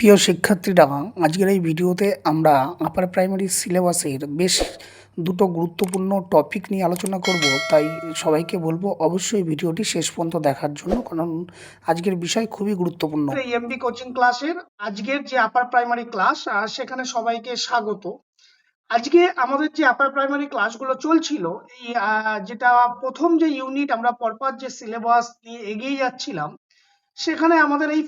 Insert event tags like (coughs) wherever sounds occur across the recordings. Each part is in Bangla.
প্রিয় শিক্ষার্থীরা আজকের এই ভিডিওতে আমরা আপার প্রাইমারি সিলেবাসের বেশ দুটো গুরুত্বপূর্ণ টপিক নিয়ে আলোচনা করব। তাই সবাইকে বলব অবশ্যই ভিডিওটি শেষ পর্যন্ত দেখার জন্য কারণ আজকের বিষয় খুবই গুরুত্বপূর্ণ। এমবি কোচিং ক্লাসের আজকের যে আপার প্রাইমারি ক্লাস আহ, সেখানে সবাইকে স্বাগত। আজকে আমাদের যে আপার প্রাইমারি ক্লাসগুলো চলছিল এই যেটা প্রথম যে ইউনিট আমরা পরপর যে সিলেবাস নিয়ে এগিয়ে যাচ্ছিলাম সেখানে আমাদের এই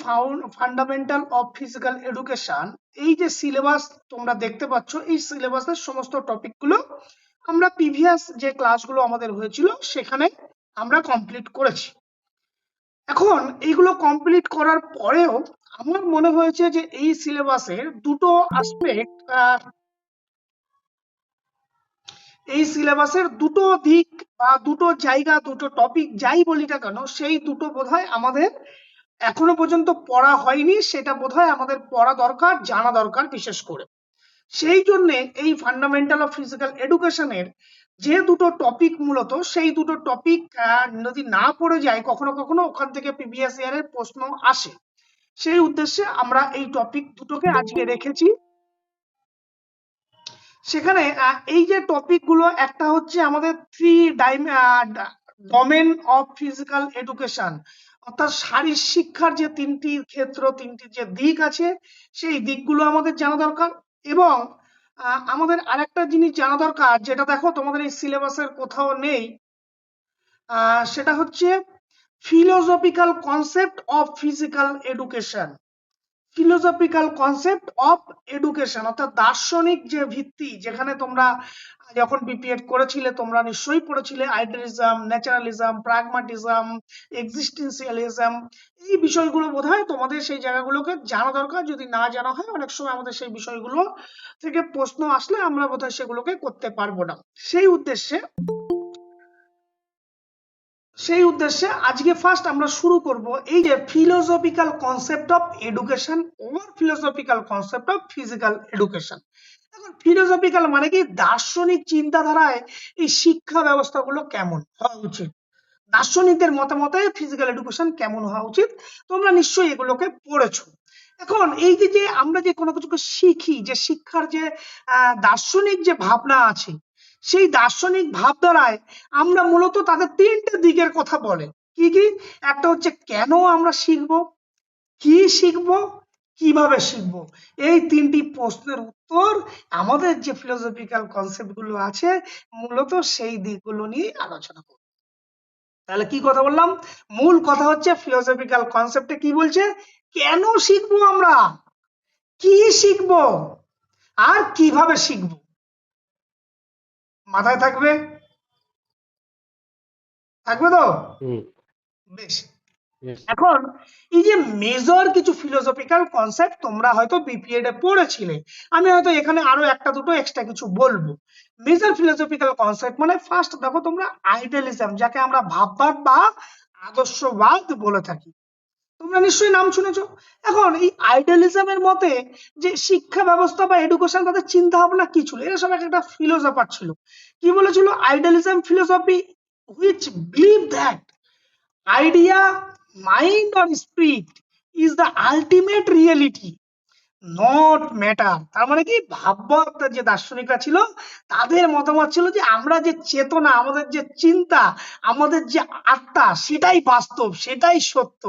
ফান্ডামেন্টাল অফ ফিজিক্যাল এডুকেশন এই যে সিলেবাস তোমরা দেখতে পাচ্ছ, এই সিলেবাসের সমস্ত টপিকগুলো আমরা প্রিভিয়াস যে ক্লাসগুলো আমাদের হয়েছিল, সেখানে আমরা কমপ্লিট করেছি। এখন এইগুলো কমপ্লিট করার পরেও আমার মনে হয়েছে যে এই সিলেবাসের দুটো আসপেক্ট এই সিলেবাসের দুটো দিক বা দুটো জায়গা, দুটো টপিক যাই বলি না কেন, সেই দুটো বোধহয় আমাদের এখনও পর্যন্ত পড়া হয়নি, সেটা বোধহয় আমাদের পড়া দরকার, জানা দরকার বিশেষ করে। সেই জন্যে এই ফান্ডামেন্টাল অফ ফিজিক্যাল এডুকেশনের যে দুটো টপিক মূলত, সেই দুটো টপিক যদি না পড়ে যায়, কখনো কখনো ওখান থেকে প্রিভিয়াস ইয়ারের প্রশ্ন আসে। সেই উদ্দেশ্যে আমরা এই টপিক দুটোকে আজকে রেখেছি। সেখানে এই যে টপিকগুলো, একটা হচ্ছে আমাদের থ্রি ডাইম ডোমেন অফ ফিজিক্যাল এডুকেশন অর্থাৎ শারীর শিক্ষার যে তিনটি ক্ষেত্র, তিনটি যে দিক আছে, সেই দিকগুলো আমাদের জানা দরকার। এবং আমাদের আরেকটা জিনিস জানা দরকার, যেটা দেখো তোমাদের এই সিলেবাসের কোথাও নেই সেটা হচ্ছে philosophical concept of physical education philosophical concept of education অর্থাৎ দার্শনিক যে ভিত্তি, যেখানে তোমরা যখন বিপিএড করেছিলে, তোমরা নিশ্চয়ই পড়েছিলে আইডিয়ালিজম ন্যাচারালিজম প্রাগমাটিজম এক্সিস্টেন্সিয়ালিজম এই বিষয়গুলো বোধহয় তোমাদের সেই জায়গাগুলোকে জানা দরকার। যদি না জানা হয়, অনেক সময় আমাদের সেই বিষয়গুলো থেকে প্রশ্ন আসলে আমরা বোধহয় সেগুলোকে করতে পারব না। সেই উদ্দেশ্যে সেই উদ্দেশ্যে আজকে ফার্স্ট আমরা শুরু করব এই যে philosophical concept of education or philosophical concept of physical education এখন ফিলোসফিক্যাল মানে কি? দার্শনিক চিন্তাধারায় এই শিক্ষা ব্যবস্থাগুলো কেমন হওয়া উচিত? দার্শনিকদের মতামতে ফিজিক্যাল এডুকেশন কেমন হওয়া উচিত? তোমরা নিশ্চয়ই এগুলোকে পড়েছো। এখন এই যে যে আমরা যে কোনো কিছুকে শিখি, যে শিক্ষার যে দার্শনিক যে ভাবনা আছে সেই দার্শনিক ভাবধারায় আমরা মূলত তাদের তিনটে দিকের কথা বলে। কি কি? একটা হচ্ছে কেন আমরা শিখব? কি শিখব? কীভাবে শিখব? এই তিনটি প্রশ্নের উত্তর আমাদের যে ফিলোসফিক্যাল কনসেপ্টগুলো আছে, মূলত সেই দিকগুলো নিয়ে আলোচনা করব। তাহলে কি কথা বললাম? মূল কথা হচ্ছে ফিলোসফিক্যাল কনসেপ্টে কি বলছে? কেন শিখব আমরা? কি শিখব? আর কীভাবে শিখব? মাথায় থাকবে? থাকবে তো? বেশ। এখন এই যে মেজর কিছু ফিলোসফিক্যাল কনসেপ্ট তোমরা হয়তো বিপিএড এ পড়েছিলে আমি হয়তো এখানে আরও একটা দুটো এক্সট্রা কিছু বলব। মেজর ফিলোসফিক্যাল কনসেপ্ট মানে ফার্স্ট দেখো তোমরা আইডিয়ালিজম যাকে আমরা ভাববাদ বা আদর্শবাদ বলে থাকি। তোমরা নিশ্চয়ই নাম শুনেছো। এখন এই আইডিয়ালিজমের মতে যে শিক্ষা ব্যবস্থা বা এডুকেশন তাদের চিন্তা ভাবনা কি ছিল? এরা সব একটা ফিলোসফার ছিল। কি বলেছিল? Idealism philosophy which believe that idea mind or spirit is the ultimate reality not matter তার মানে কি? ভাববাদ যে দার্শনিকরা ছিল, তাদের মতামত ছিল যে আমরা যে চেতনা, আমাদের যে চিন্তা, আমাদের যে আত্মা, সেটাই বাস্তব, সেটাই সত্য।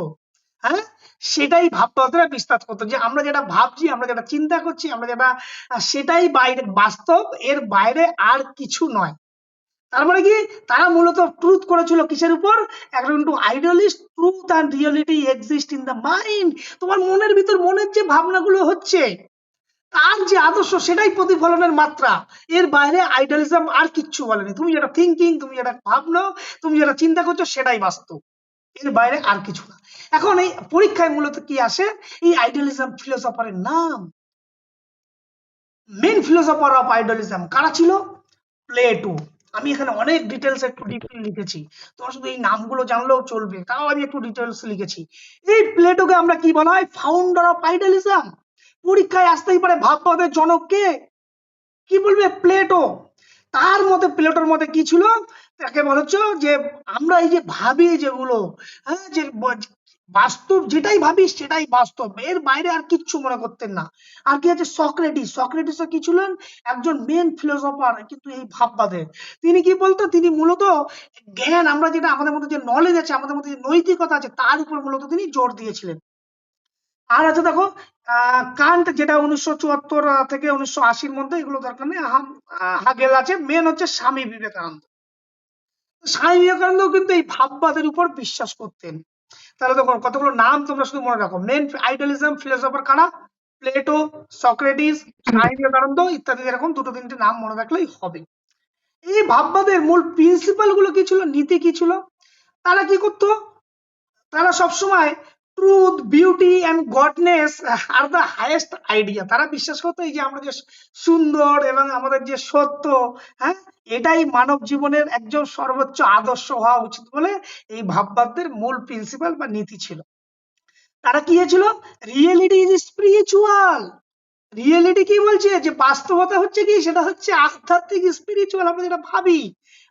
হ্যাঁ? সেটাই ভাববাদরা বিস্তার করতো যে আমরা যেটা ভাবছি, আমরা যেটা চিন্তা করছি, আমরা যেটা সেটাই বাইরে, বাস্তব, এর বাইরে আর কিছু নয়। তার মানে কি? তারা মূলত ট্রুথ করেছিল কিসের উপর? একটা কিন্তু idealist truth and reality exist in the mind তোমার মনের ভিতর মনের যে ভাবনাগুলো হচ্ছে, তার যে আদর্শ, সেটাই প্রতিফলনের মাত্রা। এর বাইরে আইডিয়ালিজম আর কিচ্ছু বলেনি। তুমি যেটা থিঙ্কিং তুমি যেটা ভাবনো, তুমি যেটা চিন্তা করছ, সেটাই বাস্তব। এর বাইরে আর কিছু না। এখন এই পরীক্ষায় মূলত কি আসে? এই আইডিয়ালিজম ফিলোসফারের নাম। মেন ফিলোসফার অফ আইডিয়ালিজম কারা ছিল? প্লেটো আমি এখানে অনেক ডিটেলস একটু ডিটেল লিখেছি। তোমার শুধু এই নামগুলো জানলেও চলবে। তাও আমি একটু ডিটেলস লিখেছি। এই প্লেটোকে আমরা কি বলা হয়? ফাউন্ডার অফ আইডিয়ালিজম পরীক্ষায় আসতেই পারে ভাববাদের জনক কে? কি বলবে? প্লেটো তার মতে প্লেটোর মতে কি ছিল? তাকে বলা হচ্ছে যে, আমরা এই যে ভাবি যেগুলো হ্যাঁ যে বাস্তব যেটাই ভাবিস সেটাই বাস্তব। এর বাইরে আর কিচ্ছু মনে করতেন না। আর কি আছে? সক্রেটিস। সক্রেটিস কি ছিলেন? একজন মেন ফিলোসফার কিন্তু এই ভাববাদের তিনি কি বলতো? তিনি মূলত জ্ঞান, আমরা যেটা আমাদের মধ্যে যে নলেজ আছে, আমাদের মধ্যে যে নৈতিকতা আছে, তার উপর মূলত তিনি জোর দিয়েছিলেন। আর আছে দেখো কান্ট যেটা উনিশশো চুয়াত্তর থেকে উনিশশো আশির মধ্যে, এগুলো দরকার নেই হাগেল আছে। মেন হচ্ছে স্বামী বিবেকানন্দ। স্বামী বিবেকানন্দ কিন্তু এই ভাববাদের উপর বিশ্বাস করতেন। তাহলে দেখো, কতগুলো নাম তোমরা শুধু মনে রাখো। মেন আইডিয়ালিজম, ফিলোসফার কারা? প্লেটো, সক্রেটিস, স্বামী বিবেকানন্দ ইত্যাদি এরকম দুটো তিনটে নাম মনে রাখলেই হবে। এই ভাববাদের মূল প্রিন্সিপালগুলো কি ছিল? নীতি কি ছিল? তারা কি করতো? তারা সবসময় truth beauty and goodness are the highest idea তারা বিশ্বাস করতো এই যে আমরা যে সুন্দর এবং আমাদের যে সত্য হ্যাঁ এটাই মানব জীবনের একজন সর্বোচ্চ আদর্শ হওয়া উচিত বলে এই ভাববাদদের মূল প্রিন্সিপাল বা নীতি ছিল। তারা কি হয়েছিল? রিয়েলিটি ইজ স্পিরিচুয়াল রিয়েলিটি কি বলছে? যে বাস্তবতা হচ্ছে কি? সেটা হচ্ছে আধ্যাত্মিক স্পিরিচুয়াল আমরা যেটা ভাবি।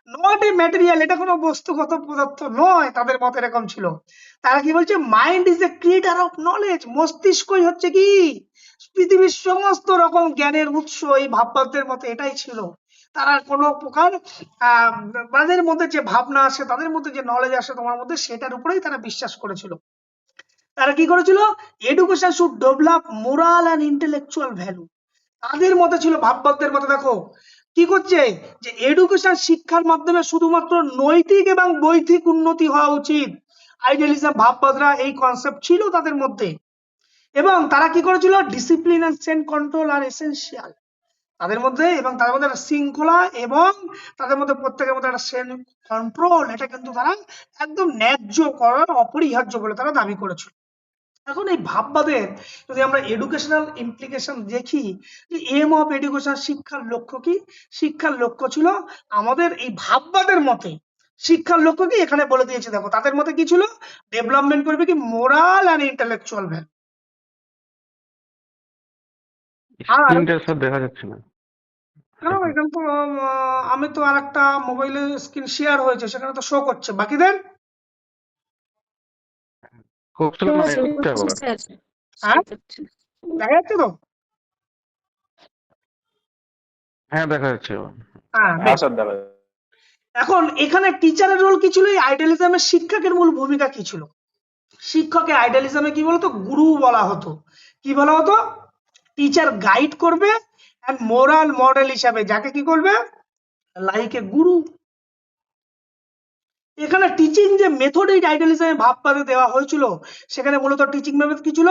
নট এ ম্যাটেরিয়াল এটা কোনো বস্তুগত পদার্থ নয়, তাদের মত এরকম ছিল। তারা কি বলছে? Mind is a creator of knowledge মস্তিষ্কই হচ্ছে কি? পৃথিবীর সমস্ত রকম জ্ঞানের উৎস এই ভাববাদদের মতে এটাই ছিল। তারা কোনো প্রকার তাদের মধ্যে যে ভাবনা আসে, তাদের মধ্যে যে নলেজ আসে, তোমার মধ্যে সেটার উপরেই তারা বিশ্বাস করেছিল। তারা কি করেছিল? Education should develop moral and intellectual value তাদের মতে ছিল, ভাববাদদের মতে দেখো কি করছে? যে এডুকেশন শিক্ষার মাধ্যমে শুধুমাত্র নৈতিক এবং বৈধিক উন্নতি হওয়া উচিত। আইডিয়ালিজম ভাববাদরা এই কনসেপ্ট ছিল তাদের মধ্যে। এবং তারা কি করেছিল? ডিসিপ্লিন অ্যান্ড সেন্ট কন্ট্রোল আর এসেন্সিয়াল তাদের মধ্যে এবং তাদের মধ্যে একটা শৃঙ্খলা এবং তাদের মধ্যে প্রত্যেকের মধ্যে একটা সেন্ট কন্ট্রোল এটা কিন্তু তারা একদম ন্যায্য করার অপরিহার্য বলে তারা দাবি করেছিল। এখন এই ভাববাদের যদি আমরা এডুকেশনাল ইমপ্লিকেশন দেখি যে এম অফ এডুকেশন শিক্ষার লক্ষ্য কি? শিক্ষার লক্ষ্য ছিল আমাদের এই ভাববাদের মতে। শিক্ষার লক্ষ্য কি? এখানে বলে দিয়েছে দেখো তাদের মতে কি ছিল? ডেভেলপমেন্ট করবে কি? মোরাল অ্যান্ড ইন্টেলেকচুয়াল ভ্যালু দেখা যাচ্ছে না। কেন এখানে তো আমি তো আর একটা মোবাইলে স্ক্রিন শেয়ার হয়েছে সেখানে তো শো করছে। বাকিদের? হ্যাঁ দেখা যাচ্ছে তো? হ্যাঁ হ্যাঁ বেশ। এখন এখানে টিচারের রোল কি ছিল? আইডিয়ালিজমের শিক্ষকের মূল ভূমিকা কি ছিল? শিক্ষকের আইডিয়ালিজমে কি বলতো? গুরু বলা হতো। কি বলা হতো? টিচার গাইড করবে এন্ড মোরাল মডেল হিসাবে যাকে কি করবে? লাইক এ গুরু। এখানে টিচিং যে মেথড এই আইডিয়ালিজমে ভাববাদে দেওয়া হয়েছিল, সেখানে মূলত টিচিং মেথড কি ছিল?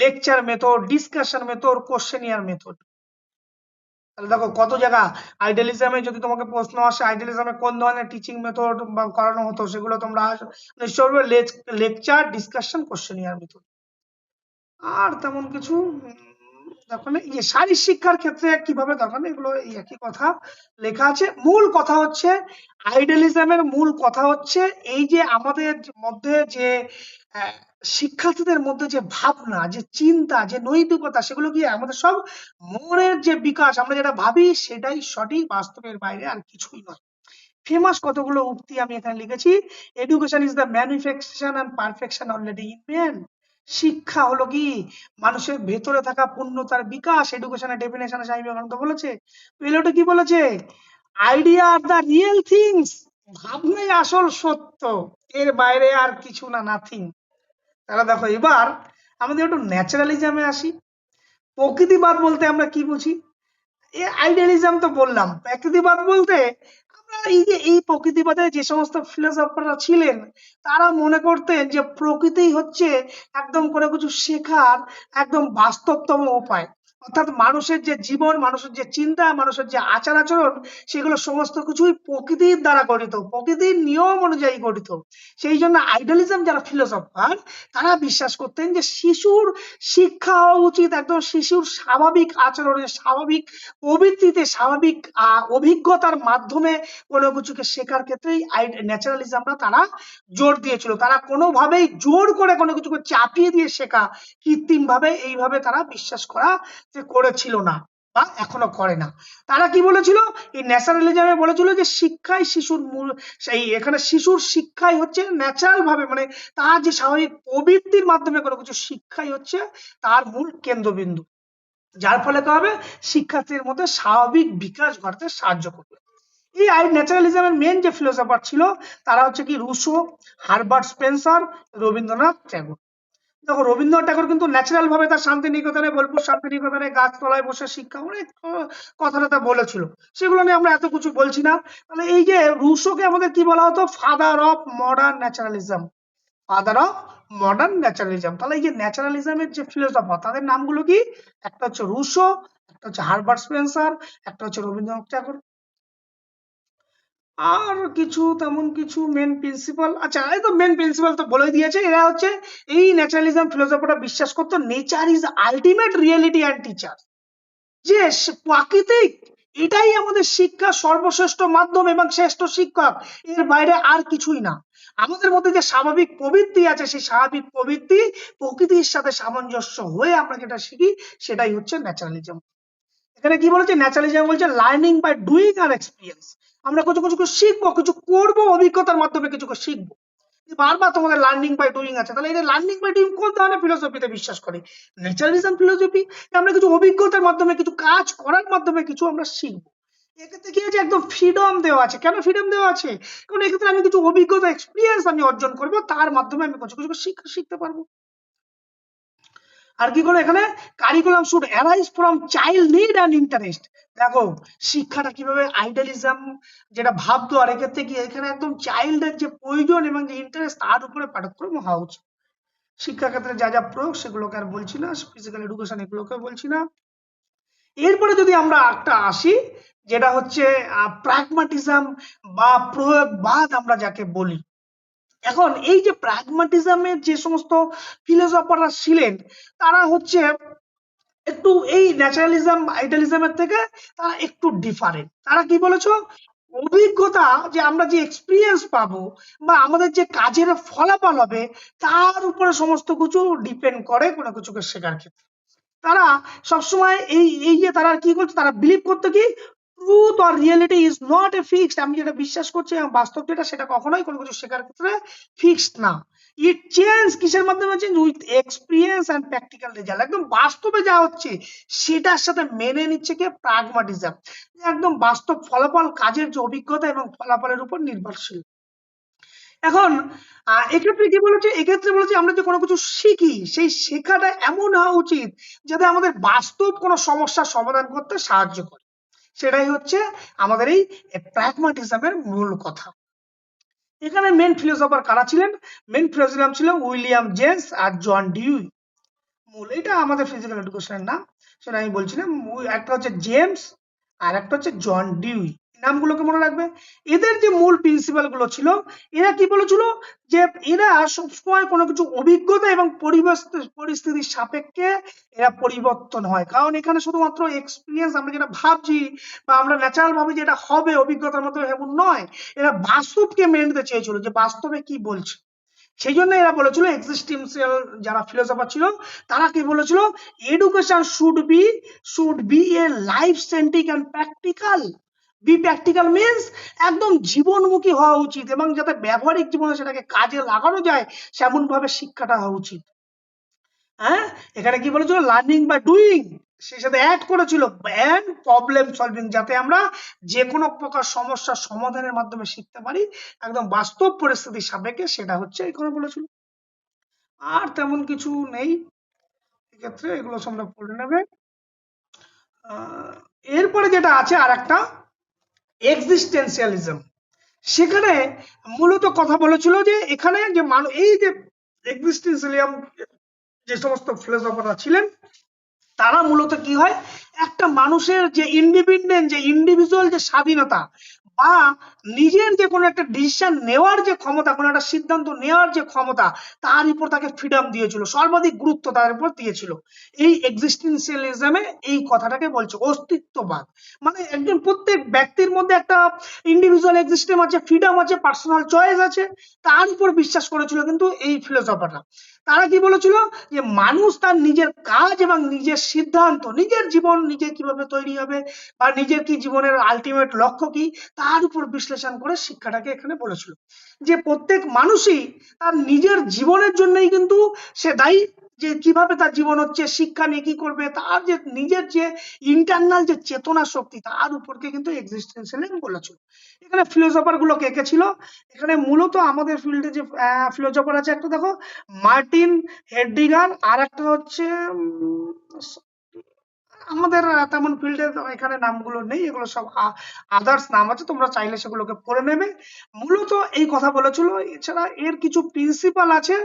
Lecture method discussion method questionnaire method তাহলে দেখো কত জায়গা আইডিয়ালিজমে যদি তোমাকে প্রশ্ন আসে আইডিয়ালিজমে কোন ধরনের টিচিং মেথড করানো হতো, সেগুলো তোমরা নিশ্চয় লেকচার ডিসকাশন কোশ্চেনিয়ার মেথড আর তেমন কিছু উম, এই যে শারীর শিক্ষার ক্ষেত্রে কীভাবে দরকার এগুলো একই কথা লেখা আছে। মূল কথা হচ্ছে আইডিয়ালিজমের মূল কথা হচ্ছে এই যে আমাদের মধ্যে যে শিক্ষার্থীদের মধ্যে যে ভাবনা যে চিন্তা যে নৈতিকতা সেগুলো কি আমাদের সব মনের যে বিকাশ আমরা যেটা ভাবি সেটাই সঠিক বাস্তবের বাইরে আর কিছুই নয়। ফেমাস কতগুলো উক্তি আমি এখানে লিখেছি। Education is the manufacture and perfection already in man শিক্ষা হলো কি? মানুষের ভেতরে থাকা পূর্ণতার বিকাশ এডুকেশনের ডেফিনেশনে স্বামী বিবেকানন্দ বলেছে। পেলোটো কি বলেছে? Idea are the real things ভাবনাই আসল সত্য, এর বাইরে আর কিছু না নাথিং তাহলে দেখো এবার আমাদের একটু ন্যাচারালিজমে আসি। প্রকৃতিবাদ বলতে আমরা কি বুঝি? এ আইডিয়ালিজম তো বললাম, প্রকৃতিবাদ বলতে এই যে এই প্রকৃতিবাদে যে সমস্ত ফিলোসফাররা ছিলেন, তারা মনে করতেন যে প্রকৃতি হচ্ছে একদম কোনো কিছু শেখার একদম বাস্তবতম উপায়। অর্থাৎ মানুষের যে জীবন, মানুষের যে চিন্তা, মানুষের যে আচার আচরণ সেগুলো সমস্ত কিছুই প্রকৃতির দ্বারা গঠিত, প্রকৃতির নিয়ম অনুযায়ী গঠিত। সেই জন্য আইডিয়ালিজম যারা ফিলোসফার তারা বিশ্বাস করতেন যে শিশুর শিক্ষা হওয়া উচিত একদম শিশুর স্বাভাবিক আচরণে স্বাভাবিক প্রবৃত্তিতে স্বাভাবিক অভিজ্ঞতার মাধ্যমে কোনো কিছুকে শেখার ক্ষেত্রেই ন্যাচারালিজমরা তারা জোর দিয়েছিল। তারা কোনোভাবেই জোর করে কোনো কিছুকে চাপিয়ে দিয়ে শেখা কৃত্রিম ভাবে এইভাবে তারা বিশ্বাস করা যে করেছিল না বা এখনও করে না। তারা কি বলেছিল? এই ন্যাচারালিজমে বলেছিল যে শিক্ষাই শিশুর মূল, সেই এখানে শিশুর শিক্ষাই হচ্ছে ন্যাচারাল ভাবে মানে তার যে স্বাভাবিক প্রবৃত্তির মাধ্যমে কোনো কিছু শিক্ষাই হচ্ছে তার মূল কেন্দ্রবিন্দু। যার ফলে কি হবে? শিক্ষার্থীর মধ্যে স্বাভাবিক বিকাশ ঘটাতে সাহায্য করবে। এই আই ন্যাচারালিজমের মেন যে ফিলোসফার ছিল, তারা হচ্ছে কি? Rousseau, Herbert Spencer, Rabindranath Tagore. দেখো, রবীন্দ্রনাথ ঠাকুর কিন্তু ন্যাচারাল ভাবে তার শান্তিনিকেতনে, বোলপুর শান্তিনিকেতনে গাছতলায় বসে শিক্ষা, অনেক কথাটা বলেছিল। সেগুলো নিয়ে আমরা এত কিছু বলছি না। তাহলে এই যে রুশোকে আমাদের কি বলা হতো? Father of modern naturalism father of modern naturalism তাহলে এই যে ন্যাচারালিজমের যে ফিলোসফার তাদের নামগুলো কি? একটা হচ্ছে রুশো, একটা হচ্ছে হারবার্ট স্পেন্সার, একটা হচ্ছে রবীন্দ্রনাথ ঠাকুর। আর কিছু তেমন কিছু মেন প্রিন্সিপাল আচ্ছা এই তো মেন প্রিন্সিপাল তো বলে দিয়েছে, এরা হচ্ছে এই ন্যাচারালিজম ফিলোসফারটা বিশ্বাস করতো nature is ultimate reality and teacher যে প্রাকৃতিক, এটাই আমাদের শিক্ষা সর্বশ্রেষ্ঠ মাধ্যম এবং শ্রেষ্ঠ শিক্ষক, এর বাইরে আর কিছুই না। আমাদের মধ্যে যে স্বাভাবিক প্রবৃত্তি আছে, সেই স্বাভাবিক প্রবৃত্তি প্রকৃতির সাথে সামঞ্জস্য হয়ে আমরা যেটা শিখি, সেটাই হচ্ছে ন্যাচারালিজম এখানে কি বলেছে? ন্যাচারালিজম বলছে লার্নিং বাই ডুইং আর এক্সপিরিয়েন্স আমরা কিছু কিছু শিখব, কিছু করব, অভিজ্ঞতার মাধ্যমে কিছু শিখব। বারবার তোমাদের লার্নিং বাই ডুইং আছে, তাহলে এটা লার্নিং বাই ডুইং কোন ধরনের ফিলোসফিতে বিশ্বাস করে? ন্যাচারালিজম ফিলোসফি আমরা কিছু অভিজ্ঞতার মাধ্যমে, কিছু কাজ করার মাধ্যমে কিছু আমরা শিখব। এক্ষেত্রে কি আছে একদম ফ্রিডম দেওয়া আছে। কেন ফ্রিডম দেওয়া আছে? কারণ এক্ষেত্রে আমি কিছু অভিজ্ঞতা এক্সপিরিয়েন্স আমি অর্জন করব, তার মাধ্যমে আমি কিছু কিছু শিখতে পারব। আর কি করে এখানে? Curriculum should arise from child need and interest দেখো, শিক্ষাটা কীভাবে আইডিয়ালিজম যেটা ভাবতো আর এক্ষেত্রে কি এখানে একদম চাইল্ডের যে প্রয়োজন এবং যে ইন্টারেস্ট তার উপরে পাঠ্যক্রম হওয়া উচিত। শিক্ষা ক্ষেত্রে যা যা প্রয়োগ সেগুলোকে আর বলছি না ফিজিক্যাল এডুকেশন এগুলোকে বলছি না। এরপরে যদি আমরা একটা আসি, যেটা হচ্ছে প্র্যাগমাটিজম বা প্রয়োগবাদ আমরা যাকে বলি। এখন এই যে প্র্যাগমাটিজমের যে সমস্ত ফিলোসফাররা ছিলেন, তারা হচ্ছে একটু এই ন্যাচারালিজম আইডিয়ালিজমের থেকে তারা একটু ডিফারেন্ট তারা কি বলেছ? অভিজ্ঞতা যে আমরা যে এক্সপিরিয়েন্স পাবো বা আমাদের যে কাজের ফলাফল হবে, তার উপরে সমস্ত কিছু ডিপেন্ড করে কোনো কিছুকে শেখার ক্ষেত্রে। তারা সবসময় এই এই যে তারা কি করছে, তারা বিলিভ করতো কি? Truth or reality is not a fixed আমি যেটা বিশ্বাস করছি এবং বাস্তব যেটা, সেটা কখনোই কোনো কিছু শেখার ক্ষেত্রে ফিক্সড না। ইট চেঞ্জ কিসের মাধ্যমে change with experience and practical result একদম বাস্তবে যা হচ্ছে, সেটার সাথে মেনে নিচ্ছে কি? প্রাগমাটিজম একদম বাস্তব ফলাফল, কাজের যে অভিজ্ঞতা এবং ফলাফলের উপর নির্ভরশীল। এখন এক্ষেত্রে কি বলেছে? এক্ষেত্রে বলেছে, আমরা যে কোনো কিছু শিখি, সেই শেখাটা এমন হওয়া উচিত যাতে আমাদের বাস্তব কোনো সমস্যার সমাধান করতে সাহায্য করে। সেটাই হচ্ছে আমাদের এই প্র্যাগমাটিজমের মূল কথা। এখানে মেন ফিলোসফার কারা ছিলেন? মেন ফিলোসফার ছিল উইলিয়াম জেমস আর জন ডিউই। মূল, এটা আমাদের ফিজিক্যাল এডুকেশনের নাম। সেটা আমি বলছিলাম, একটা হচ্ছে জেমস আর একটা হচ্ছে জন ডিউই। নামগুলোকে মনে রাখবে। এদের যে মূল প্রিন্সিপালগুলো ছিল, এরা কি বলেছিল? যে এরা সবসময় কোনো কিছু অভিজ্ঞতা এবং পরিবেশ পরিস্থিতির সাপেক্ষে এরা পরিবর্তন হয়। কারণ এখানে শুধুমাত্র এক্সপিরিয়েন্স আমরা যেটা ভাবছি বা আমরা ন্যাচারাল ভাবে যেটা হবে অভিজ্ঞতার মতো এমন নয়, এরা বাস্তবকে মেনে নিতে চেয়েছিল যে বাস্তবে কি বলছে। সেই জন্য এরা বলেছিল এক্সিস্টেন্সিয়াল যারা ফিলোসফার ছিল, তারা কি বলেছিল? Education should be should be a life centric and practical be practical means একদম জীবনমুখী হওয়া উচিত এবং যাতে ব্যবহারিক জীবনে সেটাকে কাজে লাগানো যায় সেমন ভাবে শিক্ষাটা হওয়া উচিত। হ্যাঁ? এখানে কি বলেছিল? লার্নিং বাই ডুইং সেই সাথে অ্যাড করেছিল। অ্যান্ড প্রবলেম সলভিং যাতে আমরা যে কোনো প্রকার সমস্যার সমাধানের মাধ্যমে শিখতে পারি, একদম বাস্তব পরিস্থিতির সাপেক্ষে সেটা হচ্ছে এখানে বলেছিল। আর তেমন কিছু নেই। এক্ষেত্রে এগুলো তোমরা পড়ে নেবে। এরপরে যেটা আছে আর একটা এক্সিস্টেন্সিয়ালিজম সেখানে মূলত কথা বলেছিল যে এখানে যে মানুষ এই যে এক্সিস্টেন্সিয়ালিজম যে সমস্ত ফিলোসফাররা ছিলেন, তারা মূলত কি হয়? একটা মানুষের যে ইন্ডিপেন্ডেন্ট যে ইন্ডিভিজুয়াল যে স্বাধীনতা বা নিজের যে কোনো একটা ডিসিশন নেওয়ার যে ক্ষমতা, কোনো একটা সিদ্ধান্ত নেওয়ার যে ক্ষমতা, তার উপর তাকে ফ্রিডম দিয়েছিল, সর্বাধিক গুরুত্ব তার উপর দিয়েছিল। এই এক্সিস্টেন্সিয়ালিজমে এই কথাটাকে বলছে অস্তিত্ববাদ। মানে একজন প্রত্যেক ব্যক্তির মধ্যে একটা ইন্ডিভিজুয়াল এক্সিস্টেম আছে ফ্রিডম আছে পার্সোনাল চয়েস আছে, তার উপর বিশ্বাস করেছিল কিন্তু এই ফিলোসফাররা তারা কি বলেছিল? যে মানুষ তার নিজের কাজ এবং নিজের সিদ্ধান্ত, নিজের জীবন নিজে কীভাবে তৈরি হবে বা নিজের কি জীবনের আলটিমেট লক্ষ্য কি, তার উপর বিশ্লেষণ করে শিক্ষাটাকে এখানে বলেছিল। যে প্রত্যেক মানুষই তার নিজের জীবনের জন্যই কিন্তু সে দায়ী যে কীভাবে তার জীবন হচ্ছে, শিক্ষা নিয়ে কি করবে, তার যে নিজের যে ইন্টারনাল যে চেতনা শক্তি, তার উপরকে কিন্তু এক্সিস্টেন্সিয়ালিজম বলেছিল এখানে ফিলোসফারগুলো কে কে ছিল? এখানে মূলত আমাদের ফিল্ডে যে ফিলোসফার আছে, একটা দেখো, মার্টিন হেডডিগান আর একটা হচ্ছে আমাদের তেমন ফিল্ডে এখানে নামগুলো নেই, এগুলো সব আদার্স নাম আছে, তোমরা চাইলে সেগুলোকে পড়ে নেবে। মূলত এই কথা বলেছিল, এছাড়া এর কিছু প্রিন্সিপাল আছে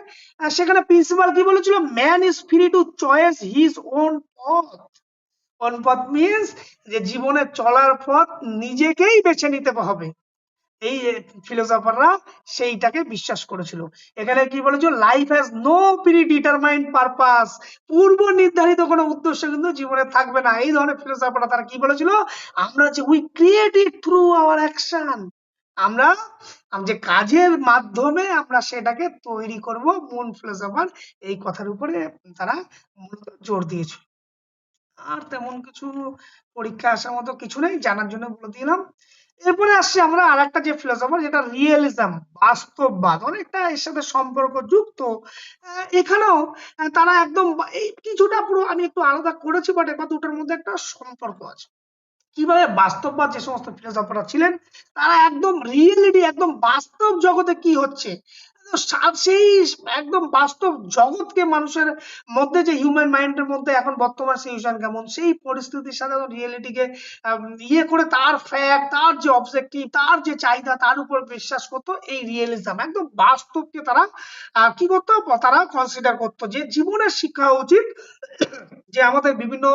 সেখানে প্রিন্সিপাল কি বলেছিল? Man is free to choice his own পথ ওন পথ মিনস যে জীবনে চলার পথ নিজেকেই বেছে নিতে হবে। এই ফিলোসফাররা সেইটাকে বিশ্বাস করেছিল। এখানে কি বলেছিল life has no predetermined purpose পূর্ব নির্ধারিত কোনো উদ্দেশ্য কিন্তু জীবনে থাকবে না। এই ধরনের ফিলোসফাররা তারা কি বলেছিল? আমরা যে we create it through our action আমরা যে কাজের মাধ্যমে আমরা সেটাকে তৈরি করব, মূল ফিলোসফার এই কথার উপরে তারা মূলত জোর দিয়েছিল। আর তেমন কিছু পরীক্ষা আসার মতো কিছু নেই, জানার জন্য বলে দিলাম। এরপরে আসছি আমরা আর একটা যে ফিলোসফার যেটা রিয়েলিজম বাস্তববাদ, অনেকটা এর সাথে সম্পর্ক যুক্ত। এখানেও তারা একদম এই কিছুটা পুরো আমি একটু আলাদা করেছি বাট এবার দুটোর মধ্যে একটা সম্পর্ক আছে। কীভাবে বাস্তববাদ যে সমস্ত ফিলোসফাররা ছিলেন, তারা একদম রিয়েলিটি একদম বাস্তব জগতে কি হচ্ছে সেই একদম বাস্তব জগৎকে মানুষের মধ্যে যে হিউম্যান মাইন্ডের মধ্যে এখন বর্তমান সিচুয়েশন কেমন, সেই পরিস্থিতির সাথে রিয়েলিটিকে ইয়ে করে তার ফ্যাক্ট তার যে অবজেক্টিভ তার যে চাহিদা, তার উপর বিশ্বাস করতো, এই রিয়েলিজম একদম বাস্তবকে তারা কি করতো? তারা কনসিডার করতো যে জীবনের শিক্ষা উচিত যে আমাদের বিভিন্ন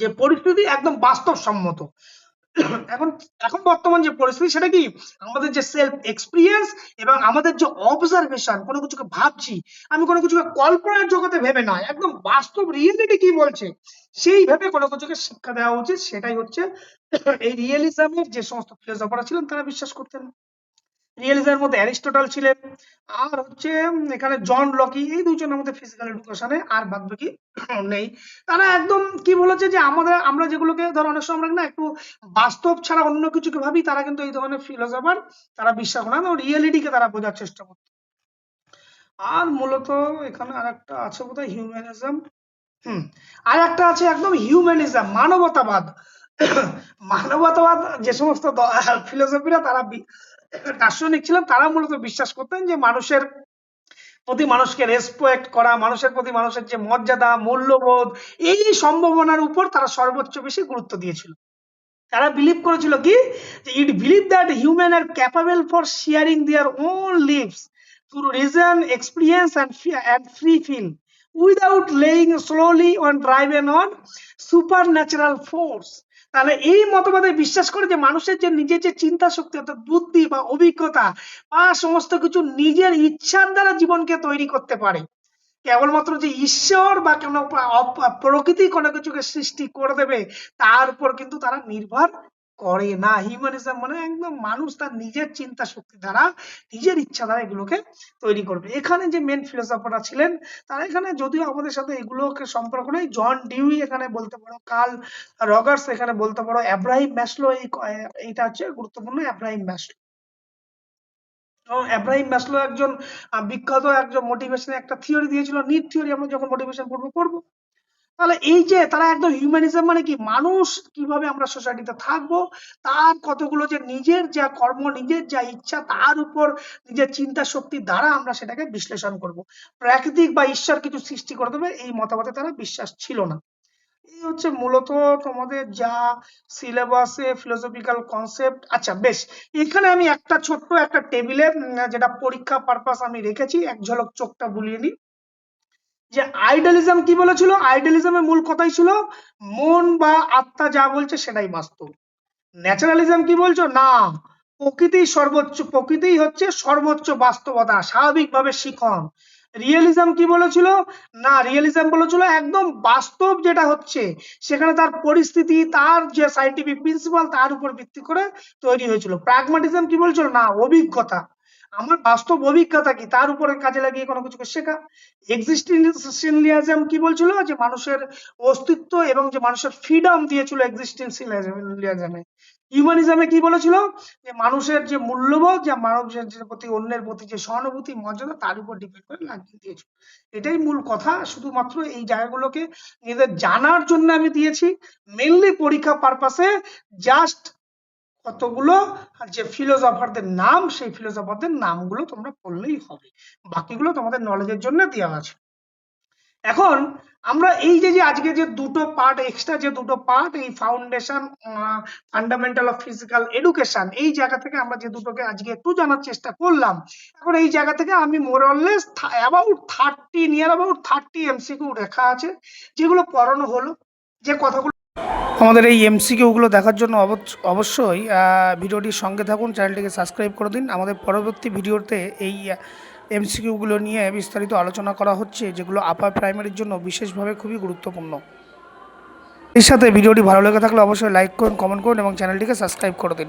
যে পরিস্থিতি একদম বাস্তবসম্মত। এখন এখন বর্তমান যে পরিস্থিতি, সেটা কি? আমাদের যে সেলফ এক্সপিরিয়েন্স এবং আমাদের যে অবজারভেশন কোনো কিছুকে ভাবছি, আমি কোনো কিছুকে কল্পনার জগতে ভেবে নয় একদম বাস্তব রিয়েলিটি কি বলছে, সেই ভেবে কোনো কিছুকে শিক্ষা দেওয়া উচিত, সেটাই হচ্ছে এই রিয়েলিজমের যে সমস্ত ফিলোসফাররা ছিলেন, তারা বিশ্বাস করতেন। রিয়েলিজমের মধ্যে অ্যারিস্টটল ছিলেন, আর হচ্ছে এখানে জন লকি এই দুজনের মধ্যে ফিজিক্যাল এডুকেশনে আর বাদ বাকি (coughs) নেই। তারা একদম কি বলেছে যে আমাদের, আমরা যেগুলোকে ধরো অনেক সময় আমরা না একটু বাস্তব ছাড়া অন্য কিছুকে ভাবি, তারা কিন্তু এই ধরনের ফিলোসফার তারা বিশ্বাস করে না রিয়েলিটিকে তারা বোঝার চেষ্টা করত। আর মূলত এখানে আর একটা আছে বোধহয় হিউম্যানিজম হুম আর একটা আছে একদম হিউম্যানিজম মানবতাবাদ। (coughs) মানবতাবাদ যে সমস্ত ফিলোসফিরা তারা দার্শনিক ছিলেন, তারা মূলত বিশ্বাস করতেন যে মানুষের প্রতি মানুষকে রেসপেক্ট করা, মানুষের প্রতি মানুষের যে মর্যাদা, মূল্যবোধ, এই সম্ভাবনার উপর তারা সর্বোচ্চ বেশি গুরুত্ব দিয়েছিল। তারা বিলিভ করেছিল কি? যে it believe that human are capable for sharing their own lives through reason experience and and free feel without laying slowly on driven on supernatural force তাহলে এই মতবাদে বিশ্বাস করে যে মানুষের যে নিজের যে চিন্তা শক্তি অর্থাৎ বুদ্ধি বা অভিজ্ঞতা বা সমস্ত কিছু নিজের ইচ্ছার দ্বারা জীবনকে তৈরি করতে পারে। কেবলমাত্র যে ঈশ্বর বা কোন প্রকৃতি কোনো কিছুকে সৃষ্টি করে দেবে, তার উপর কিন্তু তারা নির্ভর করে না। হিউম্যানিজম মানে একদম মানুষ তার নিজের চিন্তা শক্তি দ্বারা, নিজের ইচ্ছা দ্বারা এগুলোকে তৈরি করবে। এখানে যে মেন ফিলোসফাররা ছিলেন, তারা এখানে যদিও আমাদের সাথে এগুলোকে সম্পর্ক নেই জন ডিউই এখানে বলতে পারো কার্ল রগার্স এখানে বলতে পারো এব্রাহিম ম্যাসলো এই এইটা হচ্ছে গুরুত্বপূর্ণ এব্রাহিম ম্যাসলো এবং এব্রাহিম ম্যাসলো একজন বিখ্যাত, একজন মোটিভেশন একটা থিওরি দিয়েছিল নিট থিওরি আমরা যখন মোটিভেশন পড়ব পড়ব। তাহলে এই যে তারা একদম হিউম্যানিজম মানে কি? মানুষ কীভাবে আমরা সোসাইটিতে থাকব? তার কতগুলো যে নিজের যা কর্ম, নিজের যা ইচ্ছা, তার উপর নিজের চিন্তা শক্তির দ্বারা আমরা সেটাকে বিশ্লেষণ করব। প্রাকৃতিক বা ঈশ্বর কিছু সৃষ্টি করে দেবে, এই মতবাদে তারা বিশ্বাস ছিল না। এই হচ্ছে মূলত তোমাদের যা সিলেবাসে ফিলোসফিক্যাল কনসেপ্ট আচ্ছা বেশ। এখানে আমি একটা ছোট্ট একটা টেবিলে যেটা পরীক্ষা পারপাস আমি রেখেছি, এক ঝলক চোখটা বুলিয়ে নিই। যে আইডালিজম কি বলেছিল? আইডালিজমের মূল কথাই ছিল, মন বা আত্মা যা বলছে সেটাই বাস্তব। ন্যাচারালিজম কি বলছো? না। প্রকৃতি সর্বোচ্চ, প্রকৃতিই হচ্ছে সর্বোচ্চ বাস্তবতা, স্বাভাবিকভাবে শিখন। রিয়েলিজম কি বলেছিল? না রিয়েলিজম বলেছিল একদম বাস্তব যেটা হচ্ছে, সেখানে তার পরিস্থিতি, তার যে সাইন্টিফিক প্রিন্সিপাল তার উপর ভিত্তি করে তৈরি হয়েছিল। প্রাগমাটিজম কি বলছিল? না, অভিজ্ঞতা। আমার বাস্তব অভিজ্ঞতা কি? তার উপরে কাজে লাগিয়ে কোনো কিছুকে শেখা? এক্সিস্টেন্সিয়ালিজম কি বলছিল? যে মানুষের অস্তিত্ব এবং যে মানুষের ফ্রিডম দিয়েছিল এক্সিস্টেন্সিয়ালিজমে হিউম্যানিজমে কি বলেছিল? যে মানুষের যে মূল্যবোধ, যে মানুষের প্রতি অন্যের প্রতি যে সহানুভূতি, মর্যাদা, তার উপর ডিপেন্ড করে লাগিয়ে দিয়েছিল। এটাই মূল কথা। শুধুমাত্র এই জায়গাগুলোকে নিজেদের জানার জন্য আমি দিয়েছি। মেনলি পরীক্ষা পারপাসে জাস্ট কতগুলো? যে ফিলোসফারদের নাম, সেই ফিলোসফারদের নামগুলো তোমরা পড়লেই হবে। বাকিগুলো তোমাদের নলেজের জন্য দেওয়া আছে। এখন আমরা এই যে যে আজকে যে দুটো পার্ট এক্সট্রা যে দুটো পার্ট এই foundation fundamental of physical education এই জায়গা থেকে আমরা যে দুটোকে আজকে একটু জানার চেষ্টা করলাম, এখন এই জায়গা থেকে আমি more or less about thirty near about thirty MCQ রেখা আছে, যেগুলো পড়ানো হলো, যে কথাগুলো আমাদের এই এমসিকিউগুলো দেখার জন্য অবশ্য- অবশ্যই ভিডিওটির সঙ্গে থাকুন, চ্যানেলটিকে সাবস্ক্রাইব করে দিন। আমাদের পরবর্তী ভিডিওতে এই এমসিকিউগুলো নিয়ে বিস্তারিত আলোচনা করা হচ্ছে, যেগুলো আপার প্রাইমারির জন্য বিশেষভাবে খুবই গুরুত্বপূর্ণ। এর সাথে ভিডিওটি ভালো লেগে থাকলে অবশ্যই লাইক করুন কমেন্ট করুন এবং চ্যানেলটিকে সাবস্ক্রাইব করে দিন।